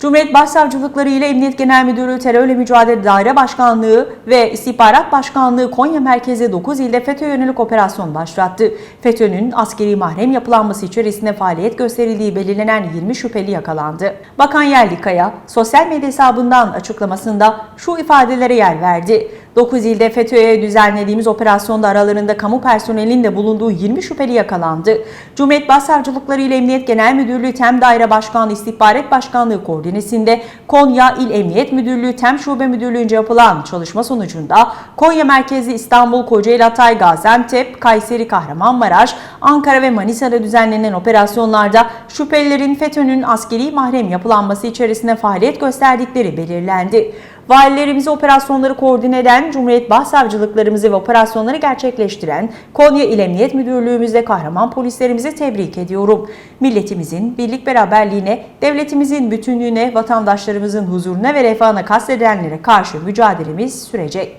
Cumhuriyet Başsavcılıkları ile Emniyet Genel Müdürlüğü Terörle Mücadele Daire Başkanlığı ve İstihbarat Başkanlığı Konya merkezi 9 ilde FETÖ yönelik operasyon başlattı. FETÖ'nün askeri mahrem yapılanması içerisinde faaliyet gösterildiği belirlenen 20 şüpheli yakalandı. Bakan Yerlikaya sosyal medya hesabından açıklamasında şu ifadelere yer verdi. 9 ilde FETÖ'ye düzenlediğimiz operasyonda aralarında kamu personelinin de bulunduğu 20 şüpheli yakalandı. Cumhuriyet Başsavcılıkları ile Emniyet Genel Müdürlüğü TEM Daire Başkanlığı İstihbarat Başkanlığı koordinesinde Konya İl Emniyet Müdürlüğü TEM Şube Müdürlüğü'nce yapılan çalışma sonucunda Konya merkezi İstanbul, Kocaeli, Hatay, Gaziantep, Kayseri, Kahramanmaraş, Ankara ve Manisa'da düzenlenen operasyonlarda şüphelilerin FETÖ'nün askeri mahrem yapılanması içerisinde faaliyet gösterdikleri belirlendi. Valilerimizi operasyonları koordine eden, Cumhuriyet Başsavcılıklarımızı ve operasyonları gerçekleştiren Konya İl Emniyet Müdürlüğümüzde kahraman polislerimizi tebrik ediyorum. Milletimizin birlik beraberliğine, devletimizin bütünlüğüne, vatandaşlarımızın huzuruna ve refahına kastedenlere karşı mücadelemiz sürecek.